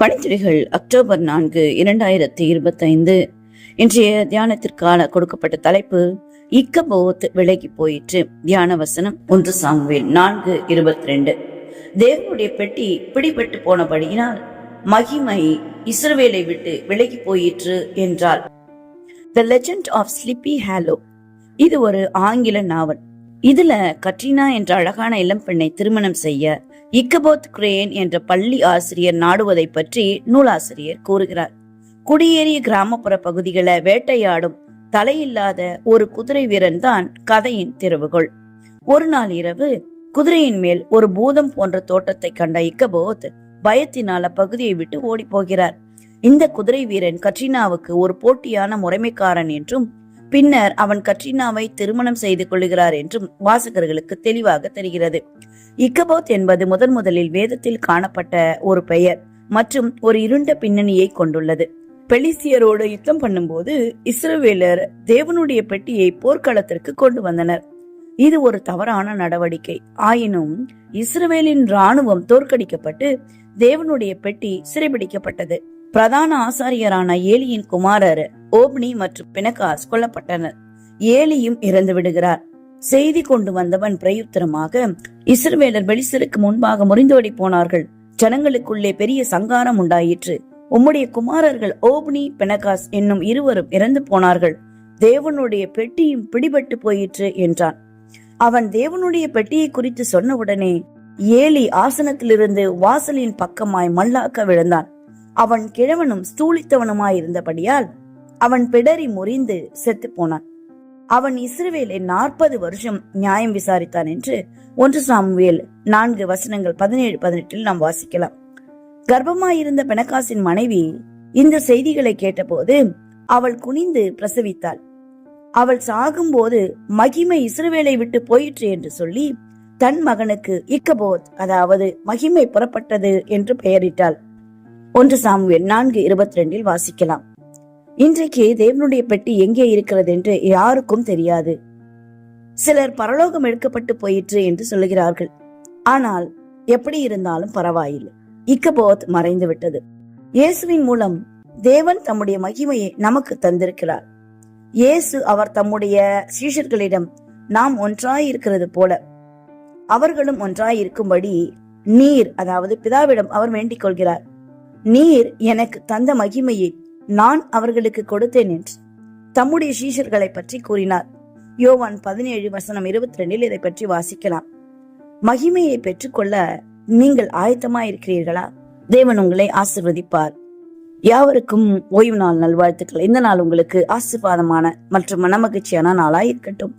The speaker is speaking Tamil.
பணித்துறைகள் அக்டோபர் நான்கு இரண்டாயிரத்தி இருபத்தைந்து. இன்றைய தியானத்திற்கான கொடுக்கப்பட்ட தலைப்பு இக்கபோத் விலகி போயிற்று. தியான வசனம் ஒன்று சாங்குவேல் நான்கு இருபத்தி ரெண்டு தேவனுடைய பெட்டி பிடிபட்டு போனபடியினால் மகிமை இஸ்ரவேலை விட்டு விலகி போயிற்று என்றால் the legend of Sleepy Hollow இது ஒரு ஆங்கில நாவல். இதுல கட்ரினா என்ற அழகான இளம்பெண்ணை திருமணம் செய்ய இக்கபோத் கிரேன் என்ற பள்ளி ஆசிரியர் நாடுவதை பற்றி நூலாசிரியர் கூறுகிறார். குடியேறிய கிராமப்புற பகுதிகளை வேட்டையாடும் தலையில்லாத ஒரு குதிரை வீரன் தான் கதையின் திறவுகோள் ஒரு நாள் இரவு குதிரையின் மேல் ஒரு பூதம் போன்ற தோட்டத்தை கண்ட இக்கபோத் பயத்தினால் அப்பகுதியை விட்டு ஓடி போகிறார். இந்த குதிரை வீரன் கட்ரினாவுக்கு ஒரு போட்டியான முறைமைக்காரன் என்றும் பின்னர் அவன் கட்ரினாவை திருமணம் செய்து கொள்கிறார் என்றும் வாசகர்களுக்கு தெளிவாக தெரிகிறது. இக்கபோத் என்பது முதன் முதலில் வேதத்தில் காணப்பட்ட ஒரு பெயர் மற்றும் ஒரு இருண்ட பின்னணியை கொண்டுள்ளது. பெலிசியரோடு யுத்தம் பண்ணும்போது இஸ்ரவேலர் தேவனுடைய பெட்டியை போர்க்களத்திற்கு கொண்டு வந்தனர். இது ஒரு தவறான நடவடிக்கை. ஆயினும் இஸ்ரவேலின் ராணுவம் தோற்கடிக்கப்பட்டு தேவனுடைய பெட்டி சிறைபிடிக்கப்பட்டது. பிரதான ஆசாரியரான ஏலியின் குமாரர் ஓப்னி மற்றும் பினகாஸ் கொல்லப்பட்டனர். ஏலியும் இறந்து விடுகிறார். செய்தி கொண்டு வந்தவன் பிரயுத்தரமாக இஸ்ரவேலர் வெளிசருக்கு முன்பாக முறிந்தோடி போனார்கள். ஜனங்களுக்குள்ளே பெரிய சங்காரம் உண்டாயிற்று. உம்முடைய குமாரர்கள் ஓப்னி பெனகாஸ் என்னும் இருவரும் இறந்து போனார்கள். தேவனுடைய பெட்டியும் பிடிபட்டு போயிற்று என்றான். அவன் தேவனுடைய பெட்டியை குறித்து சொன்னவுடனே ஏலி ஆசனத்திலிருந்து வாசலின் பக்கமாய் மல்லாக்க விழுந்தான். அவன் கிழவனும் ஸ்தூலித்தவனுமாயிருந்தபடியால் அவன் பிடரி முறிந்து செத்து போனான் அவன் இஸ்ரவேலை நாற்பது வருஷம் நியாயம் விசாரித்தான் என்று ஒன்று சாமுவேல் நான்கு வசனங்கள் பதினேழு பதினெட்டில் நாம் வாசிக்கலாம். கர்ப்பமாயிருந்த பெனகாசின் மனைவி இந்த செய்திகளை கேட்டபோது அவள் குனிந்து பிரசவித்தாள். அவள் சாகும்போது மகிமை இஸ்ரவேலை விட்டு போயிற்று என்று சொல்லி தன் மகனுக்கு இக்கபோத் அதாவது மகிமை புறப்பட்டது என்று பெயரிட்டாள். ஒன்று சாமுவேல் நான்கு இருபத்தி ரெண்டில் வாசிக்கலாம். இன்றைக்கு தேவனுடைய பெட்டி எங்கே இருக்கிறது என்று யாருக்கும் தெரியாது. சிலர் பரலோகம் எடுக்கப்பட்டு போயிற்று என்று சொல்லுகிறார்கள். ஆனால் எப்படி இருந்தாலும் பரவாயில்லை. இக்கபோத் மறைந்து விட்டது இயேசுவின் மூலம் தேவன் தம்முடைய மகிமையை நமக்கு தந்திருக்கிறார். இயேசு அவர் தம்முடைய சீஷர்களிடம் நாம் ஒன்றாய் இருக்கிறது போல. அவர்களும் ஒன்றாய் இருக்கும்படி நீர் அதாவது பிதாவிடம் அவர் வேண்டிக் கொள்கிறார். நீர் எனக்கு தந்த மகிமையை நான் அவர்களுக்கு கொடுத்தேன் என்று. தம்முடைய சீஷர்களை பற்றி கூறினார். யோவான் பதினேழு வசனம் இருபத்தி ரெண்டில் இதை பற்றி வாசிக்கலாம். மகிமையை பெற்றுக்கொள்ள நீங்கள் ஆயத்தமாய் இருக்கிறீர்களா தேவன் உங்களை ஆசிர்வதிப்பார். யாவருக்கும் ஓய்வு நாள் நல்வாழ்த்துக்கள். இந்த நாள் உங்களுக்கு ஆசிர்வாதமான மற்றும் மனமகிழ்ச்சியான நாளாய் இருக்கட்டும்